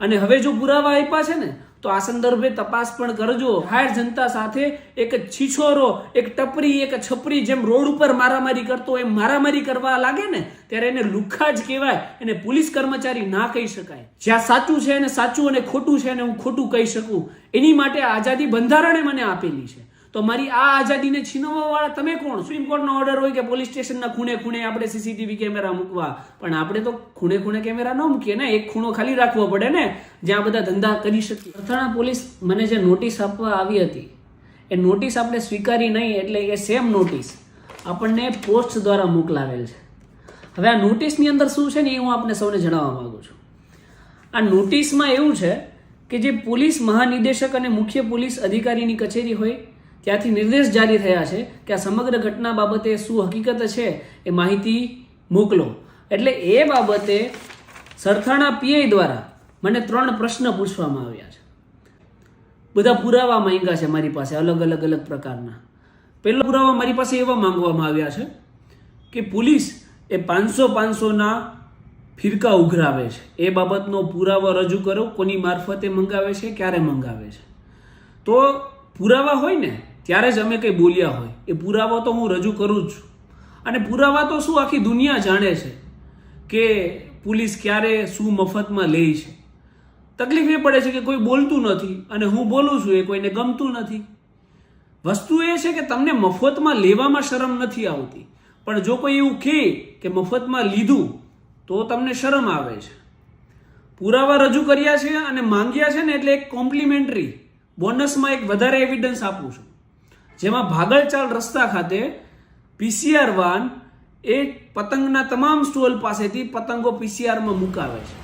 અને હવે જો પુરાવા આપ્યા છે ને, તો આ સંદર્ભે તપાસ પણ કરજો. જાહેર જનતા સાથે એક છીછોરો, એક ટપરી, એક છપરી જેમ રોડ ઉપર મારામારી કરતો એમ મારામારી કરવા લાગે ને, ત્યારે એને લુખ્ખા જ કહેવાય એને પોલીસ કર્મચારી ના કહી શકાય. જ્યાં સાચું છે અને સાચું અને ખોટું છે અને હું ખોટું કહી શકું. એની માટે આઝાદી બંધારણે મને આપેલી છે. તો મારી આ આઝાદીને છીનવવા વાળા તમે કોણ? સુપ્રીમ કોર્ટનો ઓર્ડર હોય કે પોલીસ સ્ટેશનના ખૂણે ખૂણે આપણે સીસીટીવી કેમેરા મૂકવા. પણ આપણે તો ખૂણે ખૂણે કેમેરા ન મૂકીએ ને, એક ખૂણો ખાલી રાખવો પડે ને, જ્યાં બધા ધંધા કરી શકીએ અથાણા પોલીસ મને જે નોટિસ આપવા આવી હતી, એ નોટિસ આપણે સ્વીકારી નહીં, એટલે એ સેમ નોટિસ આપણને પોસ્ટ દ્વારા મોકલાવેલ છે. હવે આ નોટિસની અંદર શું છે ને, એ હું આપને સૌને જણાવવા માગું છું. આ નોટિસમાં એવું છે કે જે પોલીસ મહાનિદેશક અને મુખ્ય પોલીસ અધિકારીની કચેરી હોય ત્યાંથી નિર્દેશ જારી થયા છે કે આ સમગ્ર ઘટના બાબતે શું હકીકત છે એ માહિતી મોકલો. એટલે એ બાબતે સરથાણા પીઆઈ દ્વારા મને ત્રણ પ્રશ્ન પૂછવામાં આવ્યા છે. બધા પુરાવા માંગ્યા છે મારી પાસે અલગ અલગ અલગ પ્રકારના. પહેલો પુરાવા મારી પાસે એવા માંગવામાં આવ્યા છે કે પોલીસ એ પાંચસો પાંચસોના ફિરકા ઉઘરાવે છે. એ બાબતનો પુરાવો રજૂ કરો, કોની મારફતે મંગાવે છે, ક્યારે મંગાવે છે. તો પુરાવા હોય ને ત્યારે જ અમે કંઈ બોલ્યા હોય. એ પુરાવો તો હું રજૂ કરું જ છું. અને પુરાવા તો શું આખી દુનિયા જાણે છે કે પોલીસ ક્યારે શું મફતમાં લે છે. તકલીફ એ પડે છે કે કોઈ બોલતું નથી અને હું બોલું છું એ કોઈને ગમતું નથી. વસ્તુ એ છે કે તમને મફતમાં લેવામાં શરમ નથી આવતી. પણ જો કોઈ એવું કહે કે મફતમાં લીધું, તો તમને શરમ આવે છે. પુરાવા રજૂ કર્યા છે અને માંગ્યા છે ને એટલે એક કોમ્પ્લિમેન્ટરી, બોનસમાં એક વધારે એવિડન્સ આપું છું. જેમાં ભાગલચાલ રસ્તા ખાતે પીસીઆર વાન એ પતંગના તમામ સ્ટોલ પાસેથી પતંગો પીસીઆરમાં મુકાવે છે.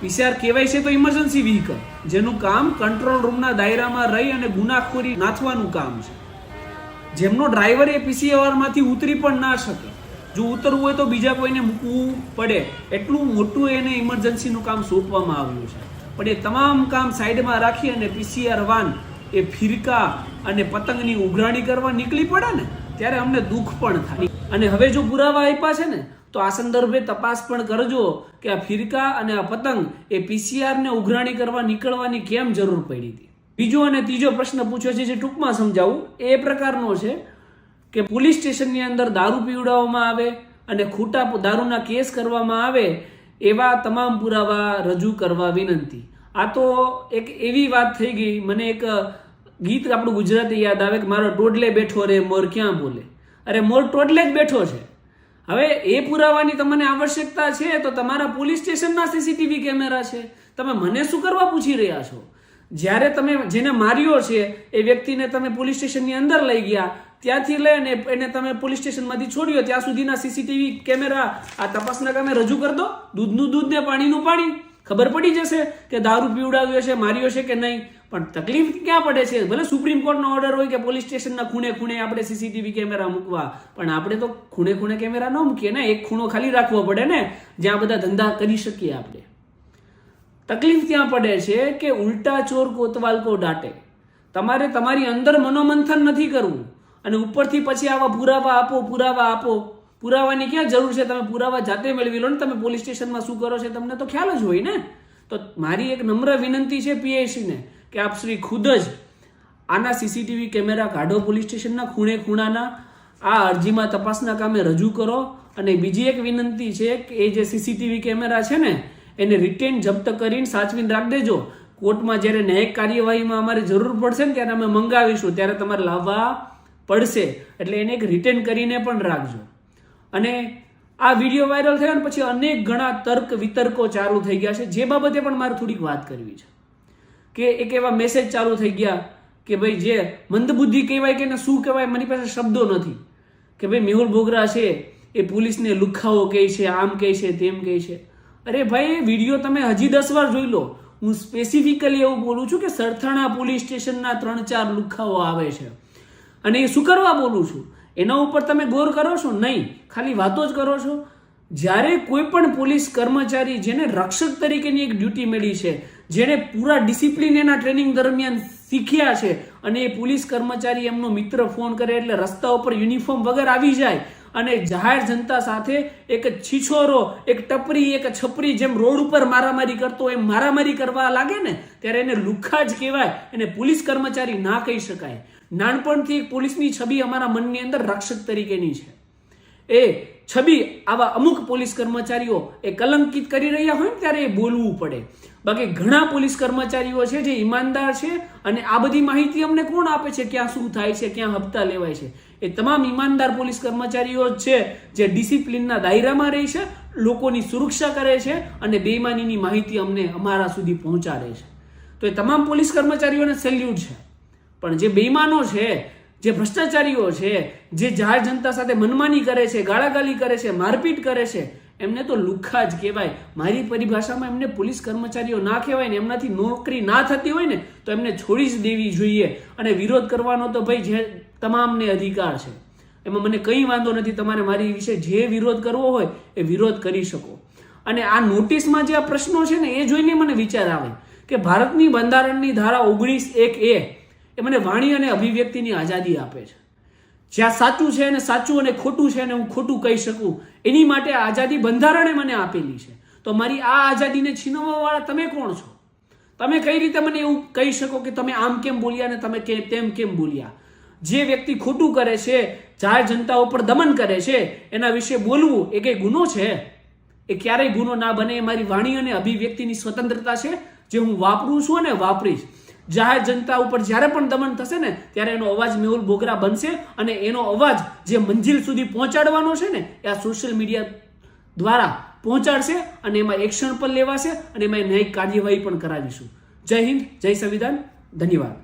પીસીઆર કહેવાય છે તો ઇમરજન્સી વ્હીકલ જેનું કામ કંટ્રોલ રૂમના દાયરામાં રહી અને ગુનાખોરી નાથવાનું કામ છે. જેમનો ડ્રાઈવર એ પીસીઆરમાંથી ઉતરી પણ ના શકે. જો ઉતરવું હોય તો બીજા કોઈને મૂકવું પડે. એટલું મોટું એને ઇમરજન્સીનું કામ સોંપવામાં આવ્યું છે. પણ એ તમામ કામ સાઈડમાં રાખી અને પીસીઆર વાન એ ફિરકા અને પતંગની ઉઘરાણી કરવા નીકળી પડે ને, ત્યારે અમને દુઃખ પણ થાય. અને હવે જો પુરાવા આપ્યા છે ને, તો આ સંદર્ભે તપાસ પણ કરજો કે આ ફિરકા અને આ પતંગ એ પીસીઆર ને ઉઘરાણી કરવા નીકળવાની કેમ જરૂર પડી હતી. બીજો અને ત્રીજો પ્રશ્ન પૂછ્યો છે જે ટૂંકમાં સમજાવું. એ પ્રકારનો છે કે પોલીસ સ્ટેશનની અંદર દારૂ પીવડાવવામાં આવે અને ખોટા દારૂના કેસ કરવામાં આવે એવા તમામ પુરાવા રજૂ કરવા વિનંતી. આ તો એક એવી વાત થઈ ગઈ, મને એક ગીત આપણું ગુજરાતી યાદ આવે કે મારો ટોડલે બેઠો રે, મોર ક્યાં બોલે? અરે, મોર ટોડલે જ બેઠો છે. હવે એ પુરાવાની તમને આવશ્યકતા છે તો તમારા પોલીસ સ્ટેશનના સીસીટીવી કેમેરા છે. તમે મને શું કરવા પૂછી રહ્યા છો? જ્યારે તમે જેને માર્યો છે, એ વ્યક્તિને તમે પોલીસ સ્ટેશનની અંદર લઈ ગયા, ત્યાંથી લઈને એને તમે પોલીસ સ્ટેશનમાંથી છોડ્યો, ત્યાં સુધીના સીસીટીવી કેમેરા, આ તપાસના કામે રજૂ કરી દો. દૂધનું દૂધ ને પાણીનું પાણી. ખબર પડી જશે કે દારૂ પીવડાવ્યો છે, માર્યો છે કે નહીં? પણ તકલીફ ક્યાં પડે છે? ભલે સુપ્રીમ કોર્ટનો ઓર્ડર હોય કે પોલીસ સ્ટેશનના ખૂણે ખૂણે આપણે સીસીટીવી કેમેરા મૂકવા, પણ આપણે તો ખૂણે ખૂણે કેમેરા ન મૂકીએ ને, એક ખૂણો ખાલી રાખવો પડે ને, જ્યાં બધા ધંધા કરી શકીએ આપણે. તકલીફ ત્યાં પડે છે કે ઉલટા ચોર કોતવાલ કો ડાટે. તમારે તમારી અંદર મનોમંથન નથી કરવું. અને ઉપરથી પછી આવા પુરાવા આપો પુરાવા આપો. પુરાવાની ક્યાં જરૂર છે? તમે પુરાવા જાતે મેળવી લો ને, તમે પોલીસ સ્ટેશનમાં શું કરો છો તમને તો ખ્યાલ જ હોય ને. તો મારી એક નમ્ર વિનંતી છે પીએસસીને કે આપ શ્રી ખુદ જ આના સીસીટીવી કેમેરા કાઢો પોલીસ સ્ટેશનના ખૂણે ખૂણાના આ અરજીમાં તપાસના કામે રજૂ કરો. અને બીજી એક વિનંતી છે કે એ જે સીસીટીવી કેમેરા છે ને, એને રિટેન જપ્ત કરીને સાચવીને રાખ દેજો. કોર્ટમાં જ્યારે ન્યાયિક કાર્યવાહીમાં અમારે જરૂર પડશે ને, ત્યારે અમે મંગાવીશું. ત્યારે તમારે લાવવા પડશે. એટલે એને એક રિટેન કરીને પણ રાખજો. અને આ વીડિયો વાયરલ થયો ને, પછી અનેક ઘણા તર્ક વિતર્કો ચાલુ થઈ ગયા છે. જે બાબતે પણ મારે થોડીક વાત કરવી છે. કે એક એવા મેસેજ ચાલુ થઈ ગયા કે ભાઈ જે મંદબુદ્ધિ કહેવાય કે એને શું કહેવાય મારી પાસે શબ્દો નથી. કે ભાઈ મેહુલ બોગરા છે, એ પોલીસને લુખાઓ કહે છે, આમ કહે છે, તેમ કહે છે. અરે ભાઈ વીડિયો તમે હજી દસ વાર જોઈ લો. હું સ્પેસિફિકલી એવું બોલું છું કે સરથાણા પોલીસ સ્ટેશનના ત્રણ ચાર લુખાઓ આવે છે. અને એ શું કરવા બોલું છું? એના ઉપર તમે ગોર કરો છો? નહીં. ખાલી વાતો જ કરો છો. જ્યારે કોઈ પણ પોલીસ કર્મચારી જેને રક્ષક તરીકેની એક ડ્યુટી મળી છે જેણે પૂરા ડિસિપ્લિન એના ટ્રેનિંગ દરમિયાન શીખ્યા છે અને એ પોલીસ કર્મચારી એમનો મિત્ર ફોન કરે એટલે રસ્તા ઉપર યુનિફોર્મ વગર આવી જાય અને જાહેર જનતા સાથે એક છીછોરો, એક ટપરી, એક છપરી જેમ રોડ ઉપર મારામારી કરતો એમ મારામારી કરવા લાગે ને, ત્યારે એને લુખ્ખા જ કહેવાય એને પોલીસ કર્મચારી ના કહી શકાય. નાનપણથી પોલીસની છબી અમારા મનની અંદર રક્ષક તરીકેની છે. એ છબી આવા અમુક પોલીસ કર્મચારીઓ એ કલંકિત કરી રહ્યા હોય ને ત્યારે એ બોલવું પડે. બાકી ઘણા પોલીસ કર્મચારીઓ છે જે ઈમાનદાર છે અને આ બધી માહિતી અમને કોણ આપે છે? ક્યાં શું થાય છે? ક્યાં હપ્તા લેવાય છે? એ તમામ ઈમાનદાર પોલીસ કર્મચારીઓ છે જે ડિસિપ્લિનના દાયરામાં રહે છે, લોકોની સુરક્ષા કરે છે અને બેઈમાનીની માહિતી અમને અમારા સુધી પહોંચાડે છે. તો એ તમામ પોલીસ કર્મચારીઓને સેલ્યુટ છે. પણ જે બેઈમાનો છે જે ભ્રષ્ટાચારીઓ છે, જે જાહેર જનતા સાથે મનમાની કરે છે ગાળાગાલી કરે છે, મારપીટ કરે છે, એમને તો લુખ્ખા જ કહેવાય. મારી પરિભાષામાં એમને પોલીસ કર્મચારીઓ ના કહેવાય ને, એમનાથી નોકરી ના થતી હોય ને, તો એમને છોડી જ દેવી જોઈએ. અને વિરોધ કરવાનો તો ભાઈ જે તમામને અધિકાર છે. એમાં મને કંઈ વાંધો નથી, તમારે મારી વિશે જે વિરોધ કરવો હોય એ વિરોધ કરી શકો. અને આ નોટિસમાં જે આ પ્રશ્નો છે ને, એ જોઈને મને વિચાર આવે કે ભારતની બંધારણની ધારા ઓગણીસ એક એ એ મને વાણી અને અભિવ્યક્તિની આઝાદી આપે છે. જ્યાં સાચું છે અને સાચું અને ખોટું છે અને હું ખોટું કહી શકું, એની માટે આઝાદી બંધારણે મને આપેલી છે. તો મારી આ આઝાદીને છીનવવાવાળા તમે કોણ છો? તમે કઈ રીતે મને એવું કહી શકો કે તમે આમ કેમ બોલ્યા અને તમે કે તેમ કેમ બોલ્યા? જે વ્યક્તિ ખોટું કરે છે, જાહેર જનતા ઉપર દમન કરે છે, એના વિશે બોલવું એ કઈ ગુનો છે? એ ક્યારેય ગુનો ના બને એ મારી વાણી અને અભિવ્યક્તિની સ્વતંત્રતા છે, જે હું વાપરું છું અને વાપરીશ. જાહેર જનતા ઉપર જ્યારે પણ દમન થશે ને, ત્યારે એનો અવાજ મેહુલ બોગરા બનશે અને એનો અવાજ જે મંજિલ સુધી પહોંચાડવાનો છે ને, એ આ સોશિયલ મીડિયા દ્વારા પહોંચાડશે અને એમાં એક્શન પણ લેવાશે અને એમાં ન્યાયિક કાર્યવાહી પણ કરાવીશું. જય હિન્દ, જય સંવિધાન, ધન્યવાદ.